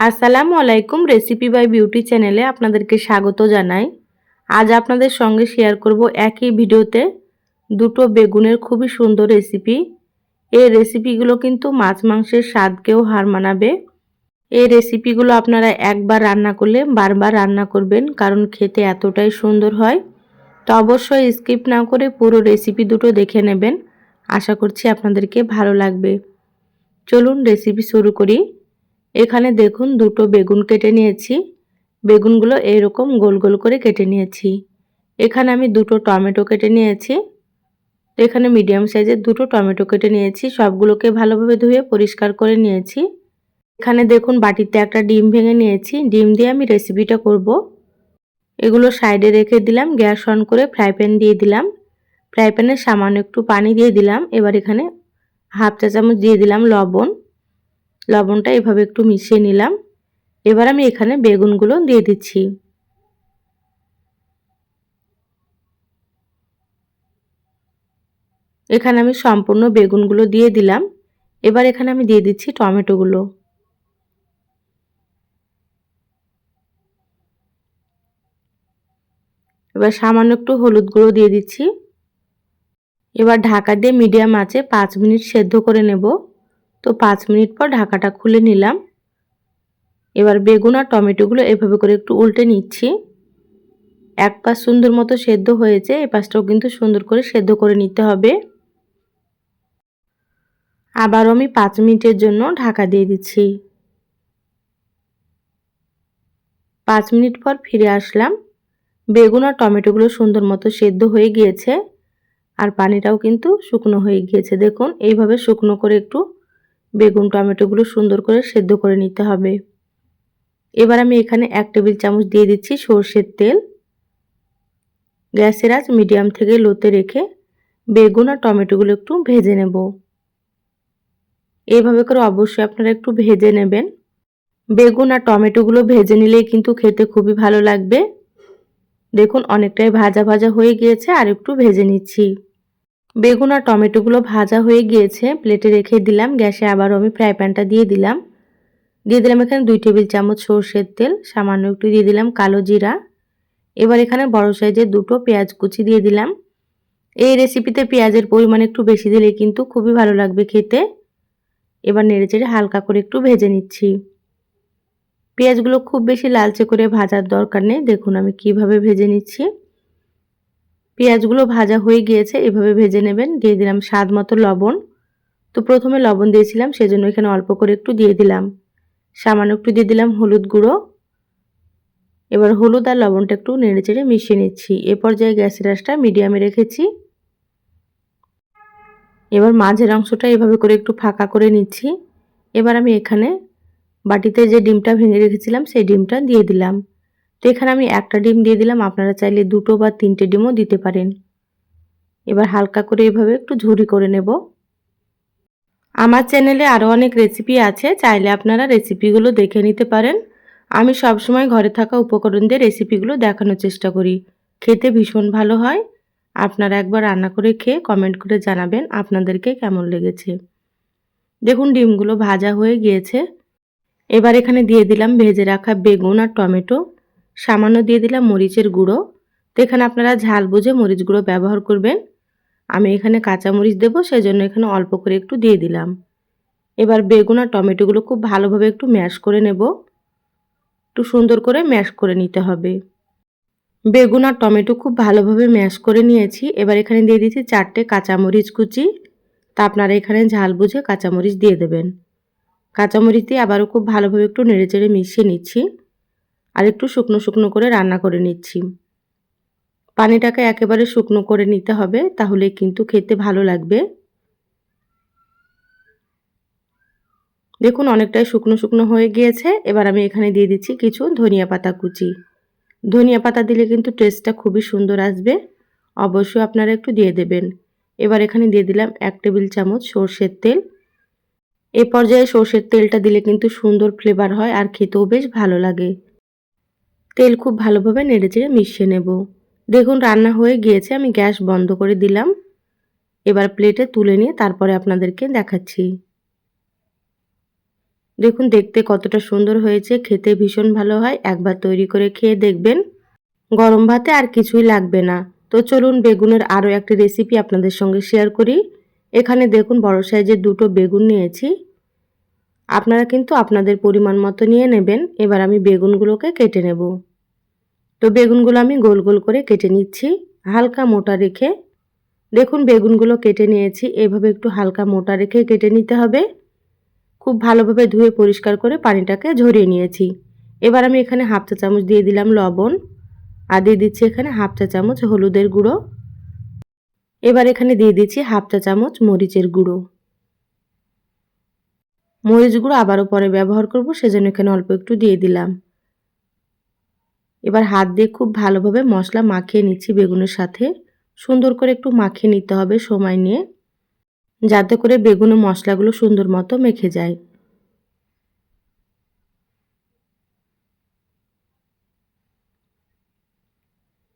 আসসালামু আলাইকুম recipe by beauty চ্যানেলে আপনাদেরকে স্বাগত জানাই। আজ আপনাদের সঙ্গে শেয়ার করব একই ভিডিওতে দুটো বেগুনের খুবই সুন্দর রেসিপি এই রেসিপিগুলো কিন্তু মাছ মাংসের স্বাদকেও হার মানাবে। এই রেসিপিগুলো আপনারা একবার রান্না করলে বারবার রান্না করবেন কারণ খেতে এতটাই সুন্দর হয়। তো অবশ্যই স্কিপ না করে পুরো রেসিপি দুটো দেখে নেবেন। আশা করছি আপনাদেরকে ভালো লাগবে। চলুন রেসিপি শুরু করি। এখানে দেখুন দুটো বেগুন কেটে নিয়েছি। বেগুনগুলো এরকম গোল গোল করে কেটে নিয়েছি। এখানে আমি দুটো টমেটো কেটে নিয়েছি। এখানে মিডিয়াম সাইজের দুটো টমেটো কেটে নিয়েছি। সবগুলোকে ভালোভাবে ধুয়ে পরিষ্কার করে নিয়েছি। এখানে দেখুন বাটিতে একটা ডিম ভেঙে নিয়েছি। ডিম দিয়ে আমি রেসিপিটা করব। এগুলো সাইডে রেখে দিলাম, গ্যাস অন করে ফ্রাই প্যান দিয়ে দিলাম। ফ্রাই প্যানে সামান্য একটু পানি দিয়ে দিলাম। এবার এখানে হাফ চা চামচ দিয়ে দিলাম লবণ। লবণটা এভাবে একটু মিশিয়ে নিলাম। এবার আমি এখানে বেগুনগুলো দিয়ে দিচ্ছি। এখানে আমি সম্পূর্ণ বেগুনগুলো দিয়ে দিলাম। এবার এখানে আমি দিয়ে দিচ্ছি টমেটোগুলো। এবার সামান্য একটু হলুদ গুঁড়ো দিয়ে দিচ্ছি। এবার ঢাকা দিয়ে মিডিয়াম আছে পাঁচ মিনিট সেদ্ধ করে নেব। তো পাঁচ মিনিট পর ঢাকাটা খুলে নিলাম। এবার বেগুন আর টমেটোগুলো এভাবে করে একটু উল্টে নিচ্ছি। এক পাশ সুন্দর মতো সেদ্ধ হয়েছে, এ পাশটাও কিন্তু সুন্দর করে সেদ্ধ করে নিতে হবে। আবারও আমি পাঁচ মিনিটের জন্য ঢাকা দিয়ে দিচ্ছি। পাঁচ মিনিট পর ফিরে আসলাম। বেগুন আর টমেটোগুলো সুন্দর মতো সেদ্ধ হয়ে গিয়েছে, আর পানিটাও কিন্তু শুকনো হয়ে গিয়েছে। দেখুন, এইভাবে শুকনো করে একটু বেগুন টমেটোগুলো সুন্দর করে সেদ্ধ করে নিতে হবে। এবার আমি এখানে এক টেবিল চামচ দিয়ে দিচ্ছি সর্ষের তেল। গ্যাসের আজ মিডিয়াম থেকে লোতে রেখে বেগুন আর টমেটোগুলো একটু ভেজে নেব। এইভাবে করে অবশ্যই আপনারা একটু ভেজে নেবেন। বেগুন আর টমেটোগুলো ভেজে নিলেই কিন্তু খেতে খুবই ভালো লাগবে। দেখুন, অনেকটাই ভাজা ভাজা হয়ে গিয়েছে আর একটু ভেজে নিচ্ছি। বেগুন আর টমেটোগুলো ভাজা হয়ে গিয়েছে। প্লেটে রেখে দিলাম। গ্যাসে আবারও আমি ফ্রাই প্যানটা দিয়ে দিলাম। দিয়ে দিলাম এখানে দুই টেবিল চামচ সর্ষের তেল। সামান্য একটু দিয়ে দিলাম কালো জিরা। এবার এখানে বড় সাইজের দুটো পেঁয়াজ কুচি দিয়ে দিলাম। এই রেসিপিতে পেঁয়াজের পরিমাণ একটু বেশি দিলে কিন্তু খুবই ভালো লাগবে খেতে। এবার নেড়েচেড়ে হালকা করে একটু ভেজে নিচ্ছি। পেঁয়াজগুলো খুব বেশি লালচে করে ভাজার দরকার নেই। দেখুন আমি কীভাবে ভেজে নিচ্ছি। পেঁয়াজগুলো ভাজা হয়ে গিয়েছে, এভাবে ভেজে নেবেন। দিয়ে দিলাম স্বাদ মতো লবণ। তো প্রথমে লবণ দিয়েছিলাম, সেজন্য এখানে অল্প করে একটু দিয়ে দিলাম। সামান্য একটু দিয়ে দিলাম হলুদ গুঁড়ো। এবার হলুদ আর লবণটা একটু নেড়ে চেড়ে মিশিয়ে নিচ্ছি। এ পর্যায়ে গ্যাসের আঁচটা মিডিয়ামে রেখেছি। এবার মাঝের অংশটা এভাবে করে একটু ফাঁকা করে নিচ্ছি। এবার আমি এখানে বাটিতে যে ডিমটা ভেঙে রেখেছিলাম, সেই ডিমটা দিয়ে দিলাম। তো এখানে আমি একটা ডিম দিয়ে দিলাম। আপনারা চাইলে দুটো বা তিনটে ডিমও দিতে পারেন। এবার হালকা করে এভাবে একটু ঝুরি করে নেব। আমার চ্যানেলে আরও অনেক রেসিপি আছে, চাইলে আপনারা রেসিপিগুলো দেখে নিতে পারেন। আমি সবসময় ঘরে থাকা উপকরণ দিয়ে রেসিপিগুলো দেখানোর চেষ্টা করি। খেতে ভীষণ ভালো হয়। আপনারা একবার রান্না করে খেয়ে কমেন্ট করে জানাবেন আপনাদেরকে কেমন লেগেছে। দেখুন, ডিমগুলো ভাজা হয়ে গিয়েছে। এবার এখানে দিয়ে দিলাম ভেজে রাখা বেগুন আর টমেটো। সামান্য দিয়ে দিলাম মরিচের গুঁড়ো। তো এখানে আপনারা ঝাল বুঝে মরিচ গুঁড়ো ব্যবহার করবেন। আমি এখানে কাঁচা মরিচ দেবো সেই জন্য এখানে অল্প করে একটু দিয়ে দিলাম। এবার বেগুন আর টমেটোগুলো খুব ভালোভাবে একটু ম্যাশ করে নেব। একটু সুন্দর করে ম্যাশ করে নিতে হবে। বেগুন আর টমেটো খুব ভালোভাবে ম্যাশ করে নিয়েছি। এবার এখানে দিয়ে দিচ্ছি চারটে কাঁচামরিচ কুচি। তা আপনারা এখানে ঝাল বুঝে কাঁচামরিচ দিয়ে দেবেন। কাঁচামরিচ দিয়ে আবারও খুব ভালোভাবে একটু নেড়ে চেড়ে মিশিয়ে নিচ্ছি। আর একটু শুকনো শুকনো করে রান্না করে নিচ্ছি। পানিটাকে একেবারে শুকনো করে নিতে হবে, তাহলে কিন্তু খেতে ভালো লাগবে। দেখুন, অনেকটাই শুকনো শুকনো হয়ে গিয়েছে। এবার আমি এখানে দিয়ে দিচ্ছি কিছু ধনিয়া পাতা কুচি। ধনিয়া পাতা দিলে কিন্তু টেস্টটা খুবই সুন্দর আসবে। অবশ্যই আপনারা একটু দিয়ে দেবেন। এবার এখানে দিয়ে দিলাম এক টেবিল চামচ সর্ষের তেল। এ পর্যায়ে সর্ষের তেলটা দিলে কিন্তু সুন্দর ফ্লেভার হয় আর খেতেও বেশ ভালো লাগে। তেল খুব ভালোভাবে নেড়েচেড়ে মিশিয়ে নেব। দেখুন, রান্না হয়ে গিয়েছে। আমি গ্যাস বন্ধ করে দিলাম। এবার প্লেটে তুলে নিয়ে তারপরে আপনাদেরকে দেখাচ্ছি। দেখুন, দেখতে কতটা সুন্দর হয়েছে। খেতে ভীষণ ভালো হয়। একবার তৈরি করে খেয়ে দেখবেন। গরম ভাতে আর কিছুই লাগবে না। তো চলুন, বেগুনের আরও একটি রেসিপি আপনাদের সঙ্গে শেয়ার করি। এখানে দেখুন, বড় সাইজের দুটো বেগুন নিয়েছি। আপনারা কিন্তু আপনাদের পরিমাণ মতো নিয়ে নেবেন। এবার আমি বেগুনগুলোকে কেটে নেব। তো বেগুনগুলো আমি গোল গোল করে কেটে নিচ্ছি। হালকা মোটা রেখে। দেখুন, বেগুনগুলো কেটে নিয়েছি। এভাবে একটু হালকা মোটা রেখে কেটে নিতে হবে। খুব ভালোভাবে ধুয়ে পরিষ্কার করে পানিটাকে ঝরিয়ে নিয়েছি। এবার আমি এখানে হাফ চা চামচ দিয়ে দিলাম লবণ। আর দিয়ে দিচ্ছি এখানে হাফ চা চামচ হলুদের গুঁড়ো। এবার এখানে দিয়ে দিচ্ছি হাফ চা চামচ মরিচের গুঁড়ো। মরিচ গুঁড়ো আবারও পরে ব্যবহার করব, সেজন্য এখানে অল্প একটু দিয়ে দিলাম। এবার হাত দিয়ে খুব ভালোভাবে মশলা মাখিয়ে নিচ্ছি বেগুনের সাথে। সুন্দর করে একটু মাখিয়ে নিতে হবে সময় নিয়ে, যাতে করে বেগুন মশলাগুলো সুন্দর মতো মেখে যায়।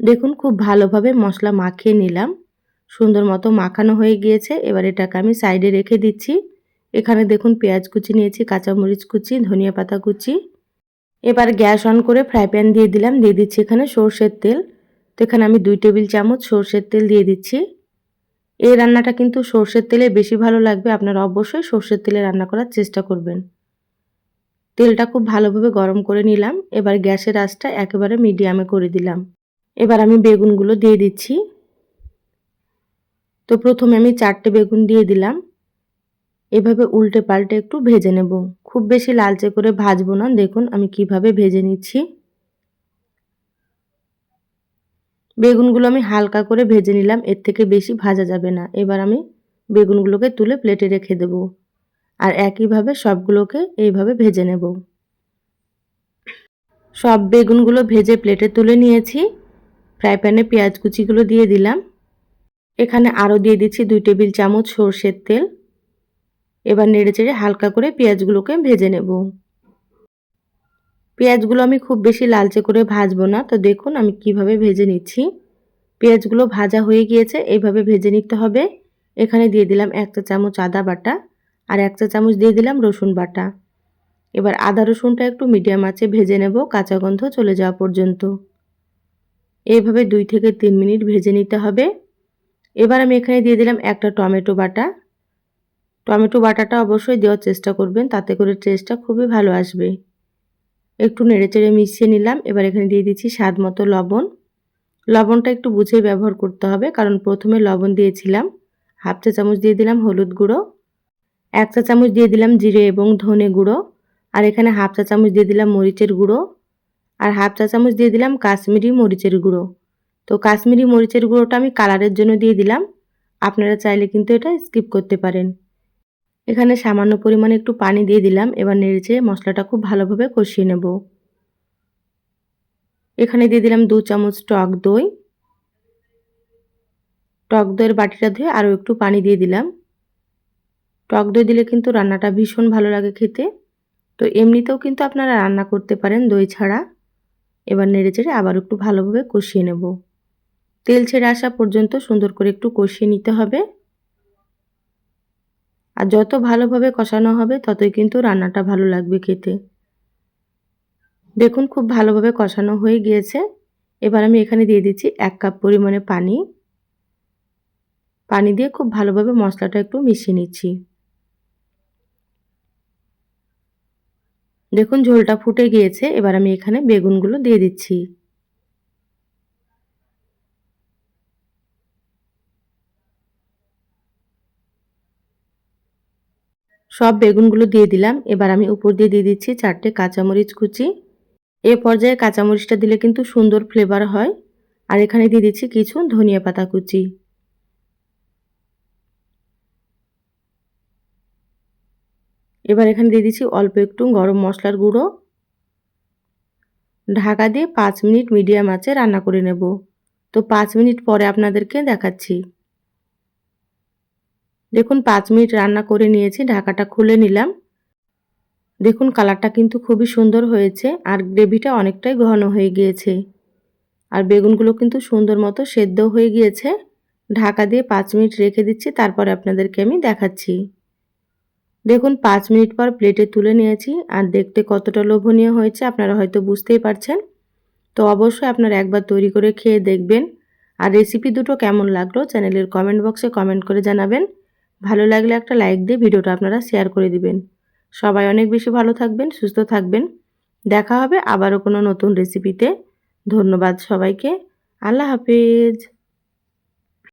দেখুন, খুব ভালোভাবে মশলা মাখিয়ে নিলাম। সুন্দর মতো মাখানো হয়ে গিয়েছে। এবার এটাকে আমি সাইডে রেখে দিচ্ছি। এখানে দেখুন পেঁয়াজ কুচি নিয়েছি, কাঁচামরিচ কুচি, ধনিয়া পাতা কুচি। এবার গ্যাস অন করে ফ্রাই প্যান দিয়ে দিলাম, দিয়ে দিচ্ছি এখানে সর্ষের তেল। তো এখানে আমি দুই টেবিল চামচ সর্ষের তেল দিয়ে দিচ্ছি। এই রান্নাটা কিন্তু সর্ষের তেলে বেশি ভালো লাগবে, আপনারা অবশ্যই সর্ষের তেলে রান্না করার চেষ্টা করবেন। তেলটা খুব ভালোভাবে গরম করে নিলাম, এবার গ্যাসের আঁচটা একেবারে মিডিয়ামে করে দিলাম। এবার আমি বেগুনগুলো দিয়ে দিচ্ছি। তো প্রথমে আমি চারটে বেগুন দিয়ে দিলাম। এভাবে উল্টে পাল্টে একটু ভেজে নেব। খুব বেশি লালচে করে ভাজবো না। দেখুন আমি কীভাবে ভেজে নিচ্ছি। বেগুনগুলো আমি হালকা করে ভেজে নিলাম। এর থেকে বেশি ভাজা যাবে না। এবার আমি বেগুনগুলোকে তুলে প্লেটে রেখে দেব। আর একইভাবে সবগুলোকে এইভাবে ভেজে নেব। সব বেগুনগুলো ভেজে প্লেটে তুলে নিয়েছি। ফ্রাই প্যানে পেঁয়াজ কুচিগুলো দিয়ে দিলাম। এখানে আরও দিয়ে দিচ্ছি দুই টেবিল চামচ সর্ষের তেল। এবার নেড়ে চেড়ে হালকা করে পেঁয়াজগুলোকে ভেজে নেব। পেঁয়াজগুলো আমি খুব বেশি লালচে করে ভাজবো না, তো দেখুন আমি কীভাবে ভেজে নিচ্ছি। পেঁয়াজগুলো ভাজা হয়ে গিয়েছে, এইভাবে ভেজে নিতে হবে। এখানে দিয়ে দিলাম এক চা চামচ আদা বাটা আর এক চা চামচ দিয়ে দিলাম রসুন বাটা। এবার আদা রসুনটা একটু মিডিয়াম আঁচে ভেজে নেব, কাঁচা গন্ধ চলে যাওয়া পর্যন্ত। এইভাবে দুই থেকে তিন মিনিট ভেজে নিতে হবে। এবার আমি এখানে দিয়ে দিলাম একটা টমেটো বাটা টমেটো বাটাটা অবশ্যই দেওয়ার চেষ্টা করবেন, তাতে করে টেস্টটা খুবই ভালো আসবে। একটু নেড়েচেড়ে মিশিয়ে নিলাম, এবার এখানে দিয়ে দিচ্ছি স্বাদ মতো লবণ। লবণটা একটু বুঝে ব্যবহার করতে হবে, কারণ প্রথমে লবণ দিয়েছিলাম, হাফ চা চামচ দিয়ে দিলাম হলুদ গুঁড়ো, এক চা চামচ দিয়ে দিলাম জিরে এবং ধনে গুঁড়ো, আর এখানে হাফ চা চামচ দিয়ে দিলাম মরিচের গুঁড়ো, আর হাফ চা চামচ দিয়ে দিলাম কাশ্মীরি মরিচের গুঁড়ো। তো কাশ্মীরি মরিচের গুঁড়োটা আমি কালারের জন্য দিয়ে দিলাম, আপনারা চাইলে কিন্তু এটা স্কিপ করতে পারেন। এখানে সামান্য পরিমাণে একটু পানি দিয়ে দিলাম। এবার নেড়েছে মশলাটা খুব ভালোভাবে কষিয়ে নেব। এখানে দিয়ে দিলাম দু চামচ টক দই। টক দইয়ের বাটিটা ধুয়ে আরও একটু পানি দিয়ে দিলাম। টক দই দিলে কিন্তু রান্নাটা ভীষণ ভালো লাগে খেতে। তো এমনিতেও কিন্তু আপনারা রান্না করতে পারেন দই ছাড়া। এবার নেড়ে চেড়ে আবার একটু ভালোভাবে কষিয়ে নেব। তেল ছেড়ে আসা পর্যন্ত সুন্দর করে একটু কষিয়ে নিতে হবে। আর যত ভালোভাবে কষানো হবে, ততই কিন্তু রান্নাটা ভালো লাগবে খেতে। দেখুন খুব ভালোভাবে কষানো হয়ে গিয়েছে। এবার আমি এখানে দিয়ে দিচ্ছি এক কাপ পরিমাণে পানি। পানি দিয়ে খুব ভালোভাবে মশলাটা একটু মিশিয়ে নিচ্ছি। দেখুন ঝোলটা ফুটে গিয়েছে, এবার আমি এখানে বেগুনগুলো দিয়ে দিচ্ছি। সব বেগুনগুলো দিয়ে দিলাম। এবার আমি উপর দিয়ে দিয়ে দিচ্ছি চারটে কাঁচামরিচ কুচি। এ পর্যায়ে কাঁচামরিচটা দিলে কিন্তু সুন্দর ফ্লেভার হয়। আর এখানে দিয়ে দিচ্ছি কিছু ধনিয়া পাতা কুচি। এবার এখানে দিয়ে দিচ্ছি অল্প একটু গরম মশলার গুঁড়ো। ঢাকা দিয়ে পাঁচ মিনিট মিডিয়াম আঁচে রান্না করে নেব। তো পাঁচ মিনিট পরে আপনাদেরকে দেখাচ্ছি। দেখুন, পাঁচ মিনিট রান্না করে নিয়েছি, ঢাকাটা খুলে নিলাম। দেখুন, কালারটা কিন্তু খুবই সুন্দর হয়েছে, আর গ্রেভিটা অনেকটাই ঘন হয়ে গিয়েছে। আর বেগুনগুলো কিন্তু সুন্দর মতো সেদ্ধ হয়ে গিয়েছে। ঢাকা দিয়ে পাঁচ মিনিট রেখে দিচ্ছি, তারপরে আপনাদেরকে আমি দেখাচ্ছি। দেখুন, পাঁচ মিনিট পর প্লেটে তুলে নিয়েছি, আর দেখতে কতটা লোভনীয় হয়েছে, আপনারা হয়তো বুঝতেই পারছেন। তো অবশ্যই আপনারা একবার তৈরি করে খেয়ে দেখবেন। আর রেসিপি দুটো কেমন লাগল, চ্যানেলের কমেন্ট বক্সে কমেন্ট করে জানাবেন। ভালো লাগলে একটা লাইক দিয়ে ভিডিওটা আপনারা শেয়ার করে দিবেন। সবাই অনেক বেশি ভালো থাকবেন, সুস্থ থাকবেন। দেখা হবে আবারও কোনো নতুন রেসিপিতে ধন্যবাদ সবাইকে। আল্লাহ হাফিজ।